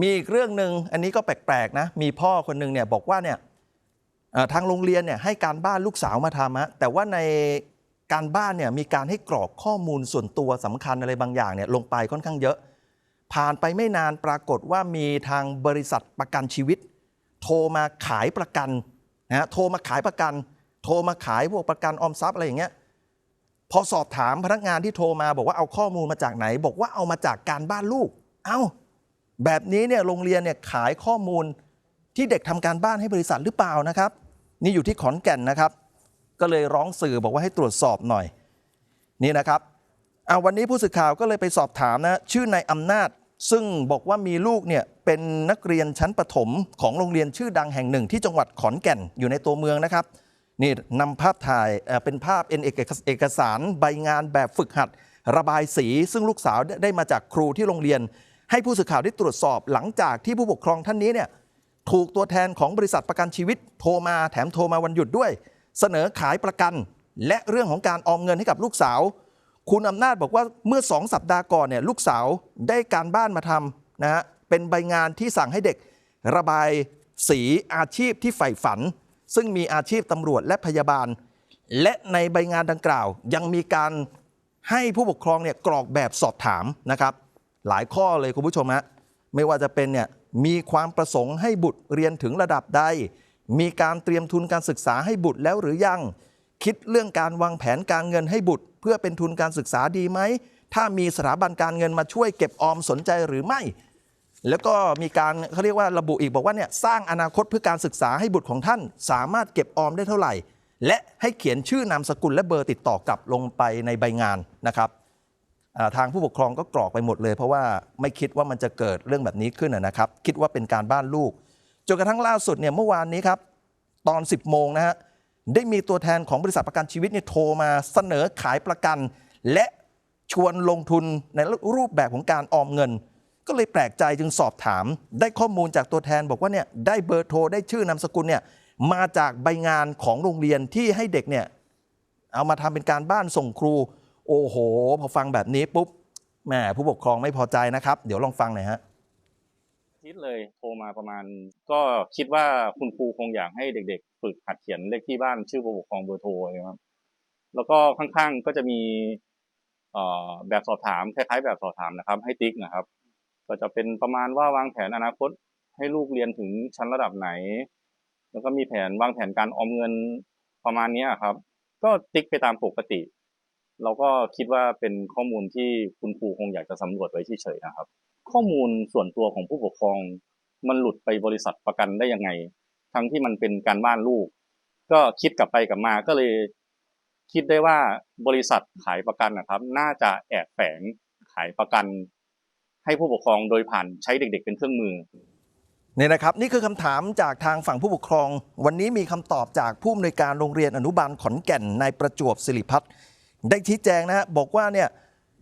มีอีกเรื่องหนึ่งอันนี้ก็แปลกๆนะ มีพ่อคนหนึ่งเนี่ยบอกว่าเนี่ยทางโรงเรียนเนี่ยให้การบ้านลูกสาวมาทำฮะแต่ว่าในการบ้านเนี่ยมีการให้กรอกข้อมูลส่วนตัวสำคัญอะไรบางอย่างเนี่ยลงไปค่อนข้างเยอะ ผ่านไปไม่นานปรากฏว่ามีทางบริษัทประกันชีวิต โทรมาขายประกันนะฮะโทรมาขายประกัน โทรมาขายพวกประกันออมทรัพย์อะไรอย่างเงี้ยพอสอบถามพนักงานที่โทรมาบอกว่าเอาข้อมูลมาจากไหน บอกว่าเอามาจากการบ้านลูก เอ้า แบบนี้เนี่ยโรงเรียนเนี่ยขายข้อมูลที่เด็กทำการบ้านให้บริษัทหรือเปล่านะครับ นี่อยู่ที่ขอนแก่นนะครับ ก็เลยร้องสื่อบอกว่าให้ตรวจสอบหน่อย นี่นะครับเอาวันนี้ผู้สื่อข่าวก็เลยไปสอบถามนะชื่อนายอำนาจ ซึ่งบอกว่ามีลูกเนี่ยเป็นนักเรียนชั้นประถมของโรงเรียนชื่อดังแห่งหนึ่ง ที่จังหวัดขอนแก่นอยู่ในตัวเมืองนะครับนี่นำภาพถ่ายเป็นภาพเอกเอกสารใบงานแบบฝึกหัด ระบายสี ซึ่งลูกสาวได้มาจากครูที่โรงเรียน ให้ผู้สื่อข่าวได้ตรวจสอบหลังจากที่ผู้ปกครองท่านนี้เนี่ยถูกตัวแทนของบริษัทประกันชีวิตโทรมาแถมโทรมาวันหยุดด้วย เสนอขายประกัน และเรื่องของการออมเงินให้กับลูกสาว คุณอำนาจบอกว่าเมื่อสองสัปดาห์ก่อนเนี่ยลูกสาวได้การบ้านมาทำนะฮะเป็นใบงานที่สั่งให้เด็กระบายสีอาชีพที่ใฝ่ฝัน ซึ่งมีอาชีพตำรวจและพยาบาล และในใบงานดังกล่าว ยังมีการให้ผู้ปกครองเนี่ยกรอกแบบสอบถามนะครับ หลายข้อเลยคุณผู้ชมฮะไม่ว่าจะเป็นเนี่ยมีความประสงค์ให้บุตรเรียนถึงระดับใด มีการเตรียมทุนการศึกษาให้บุตรแล้วหรือยัง คิดเรื่องการวางแผนการเงินให้บุตร เพื่อเป็นทุนการศึกษาดีไหม ถ้ามีสถาบันการเงินมาช่วยเก็บออมสนใจหรือไม่ แล้วก็มีการเขาเรียกว่าระบุอีกบอกว่าเนี่ยสร้างอนาคตเพื่อการศึกษาให้บุตรของท่าน สามารถเก็บออมได้เท่าไหร่ และให้เขียนชื่อนามสกุลและเบอร์ติดต่อกลับลงไปในใบงานนะครับ ทางผู้ปกครองก็กรอกไปหมดเลย เพราะว่าไม่คิดว่ามันจะเกิดเรื่องแบบนี้ขึ้นนะครับ คิดว่าเป็นการบ้านลูกจนกระทั่งล่าสุดเนี่ยเมื่อวานนี้ครับ ตอน 10 โมงนะฮะได้มีตัวแทนของบริษัทประกันชีวิตเนี่ยโทรมาเสนอขายประกัน และชวนลงทุนในรูปแบบของการออมเงิน ก็เลยแปลกใจจึงสอบถาม ได้ข้อมูลจากตัวแทนบอกว่าเนี่ยได้เบอร์โทรได้ชื่อนามสกุลเนี่ยมาจากใบงานของโรงเรียนที่ให้เด็กเนี่ยเอามาทำเป็นการบ้านส่งครู โอ้โห พอฟังแบบนี้ปุ๊บแหมผู้ปกครองไม่พอใจนะครับ เดี๋ยวลองฟังหน่อยฮะอาทิตย์เลยโทรมาประมาณ ก็คิดว่าคุณครูคงอยากให้เด็ก ๆ ฝึกหัดเขียนเลขที่บ้านชื่อผู้ปกครองเบอร์โทรนะครับแล้วก็ข้างๆก็จะมีแบบสอบถามคล้ายๆ แบบสอบถามนะครับ ให้ติ๊กนะครับ ก็จะเป็นประมาณว่าวางแผนอนาคตให้ลูกเรียนถึงชั้นระดับไหน แล้วก็มีแผนวางแผนการออมเงินประมาณนี้ครับ ก็ติ๊กไปตามปกติ เราก็คิดว่าเป็นข้อมูลที่คุณครูคงอยากจะสำรวจไว้เฉยๆนะครับ ข้อมูลส่วนตัวของผู้ปกครอง มันหลุดไปบริษัทประกันได้ยังไง ทั้งที่มันเป็นการบ้านลูก ก็คิดกลับไปกลับมาก็เลย คิดได้ว่าบริษัทขายประกันนะครับ น่าจะแอบแฝงขายประกัน ให้ผู้ปกครองโดยผ่านใช้เด็ก ๆ เป็นเครื่องมือนี่นะครับนี่คือคำถามจากทางฝั่งผู้ปกครอง วันนี้มีคำตอบจากผู้อำนวยการโรงเรียนอนุบาลขอนแก่นนายประจวบสิริพัฒน์ ได้ชี้แจงนะฮะบอกว่าเนี่ย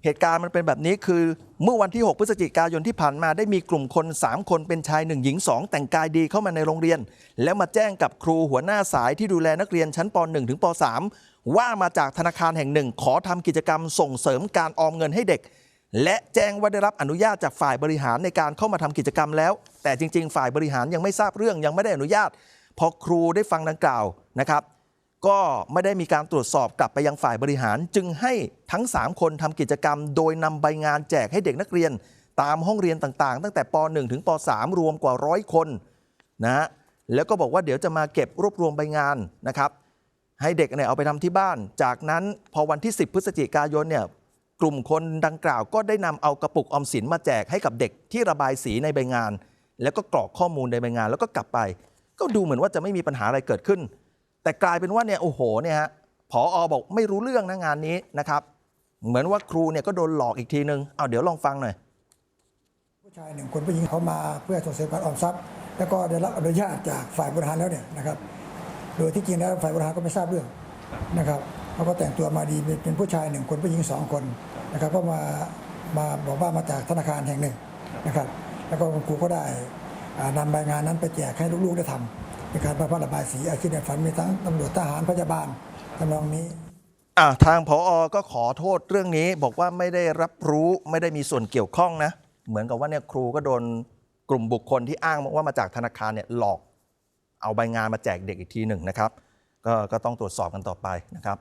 เหตุการณ์มันเป็นแบบนี้คือเมื่อวันที่ 6 พฤศจิกายนที่ผ่านมาได้มีกลุ่มคน 3 คนเป็นชาย 1 หญิง 2 แต่งกายดีเข้ามาในโรงเรียน แล้วมาแจ้งกับครูหัวหน้าสายที่ดูแลนักเรียนชั้นป .1 ถึงป .3 ว่ามาจากธนาคารแห่งหนึ่ง ขอทำกิจกรรมส่งเสริมการออมเงินให้เด็ก และแจ้งว่าได้รับอนุญาตจากฝ่ายบริหารในการเข้ามาทำกิจกรรมแล้ว แต่จริง ๆ ฝ่ายบริหารยังไม่ทราบเรื่องยังไม่ได้อนุญาต พอครูได้ฟังดังกล่าวนะครับ ก็ไม่ได้มีการตรวจสอบกลับไปยังฝ่ายบริหาร จึงให้ทั้ง 3 คนทำกิจกรรม โดยนำใบงานแจกให้เด็กนักเรียน ตามห้องเรียนต่างๆ ตั้งแต่ป .1 ถึงป .3 รวมกว่าร้อยคนนะฮะแล้วก็บอกว่าเดี๋ยวจะมาเก็บรวบรวมใบงานนะครับให้เด็กเนี่ยเอาไปทำที่บ้าน จากนั้นพอวันที่ 10 พฤศจิกายนเนี่ยกลุ่มคนดังกล่าวก็ได้นำเอากระปุกออมสินมาแจกให้กับเด็กที่ระบายสีในใบงาน แล้วก็กรอกข้อมูลในใบงานแล้วก็กลับไป ก็ดูเหมือนว่าจะไม่มีปัญหาอะไรเกิดขึ้น แต่กลายเป็นว่าเนี่ยโอ้โหเนี่ยฮะผออบอกไม่รู้เรื่องนะงานนี้นะครับ เหมือนว่าครูเนี่ยก็โดนหลอกอีกทีนึงเอาเดี๋ยวลองฟังหน่อยผู้ชายหนึ่งคนผู้หญิงเขามาเพื่อส่งเสริมการออมทรัพย์ แล้วก็ได้รับอนุญาตจากฝ่ายบริหารแล้วเนี่ยนะครับ โดยที่จริงแล้วฝ่ายบริหารก็ไม่ทราบเรื่องนะครับเขาก็แต่งตัวมาดีเป็นผู้ชายหนึ่งคนผู้หญิงสองคนนะครับก็มามาบอกว่ามาจากธนาคารแห่งหนึ่งนะครับ แล้วก็ครูก็ได้นำใบงานนั้นไปแจกให้ลูกๆได้ทำ ในการประพัฒระบายสีอาชีพในฝันมีทั้งตำรวจทหารพยาบาลจำนองนี้อะทางผออก็ขอโทษเรื่องนี้บอกว่าไม่ได้รับรู้ไม่ได้มีส่วนเกี่ยวข้องนะ เหมือนกับว่าเนี่ยครูก็โดนกลุ่มบุคคลที่อ้างว่ามาจากธนาคารเนี่ยหลอก เอาใบงานมาแจกเด็กอีกทีหนึ่งนะครับ ก็ก็ต้องตรวจสอบกันต่อไปนะครับ